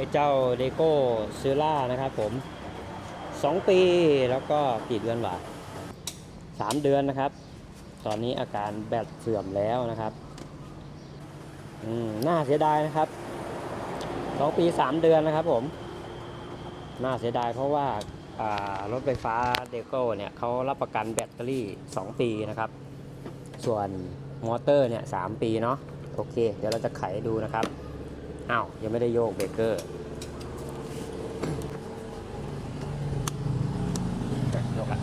อ้เจ้าเดโก้ซิล่านะครับผม 2 ปีแล้วก็กี่เดือนวะ3 เดือนนะครับ ตอนนี้อาการแบตเสื่อมแล้วนะครับอืมน่าเสียดายนะครับ 2 ปี 3 เดือนนะครับผม น่าเสียดายเพราะว่าอ่ารถไฟฟ้าเดโก้เนี่ยเขารับประกันแบตเตอรี่ 2 ปีนะครับ ส่วนมอเตอร์เนี่ยสปีเนาะโอเค เดี๋ยวเราจะไขดูนะครับ อ้าว ยังไม่ได้โยกเบรกเกอร์โยกละ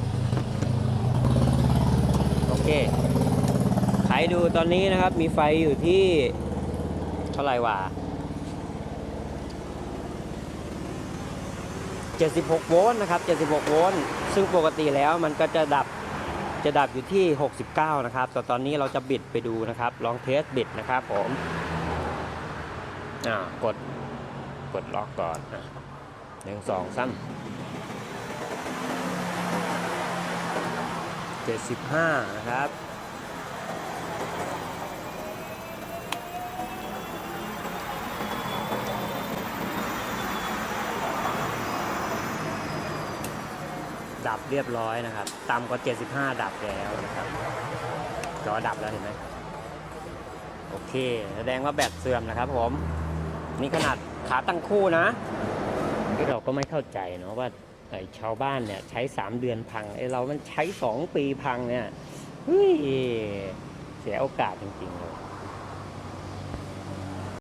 โอเคไขดูตอนนี้นะครับ มีไฟอยู่ที่เท่าไหร่วะ76 โวลต์นะครับ 76 โวลต์ ซึ่งปกติแล้วมันก็จะดับ จะดับอยู่ที่ 69 นะครับ แต่ตอนนี้เราจะบิดไปดูนะครับ ลองเทสบิดนะครับผม อ่ากดกดล็อกก่อนอะหนึ่งสองสามเจ็ดสิบห้านะครับดับเรียบร้อยนะครับ ต่ำกว่า 75 ดับแล้วนะครับจอดับแล้วเห็นไหมโอเค แสดงว่าแบตเสื่อมนะครับผม นี่ขนาดขาตั้งคู่นะที่เราก็ไม่เข้าใจเนาะว่าไอ้ชาวบ้านเนี่ยใช้ 3 เดือนพังไอ้เรามันใช้ 2 ปีพังเนี่ยเฮ้ยเสียโอกาสจริงๆเลย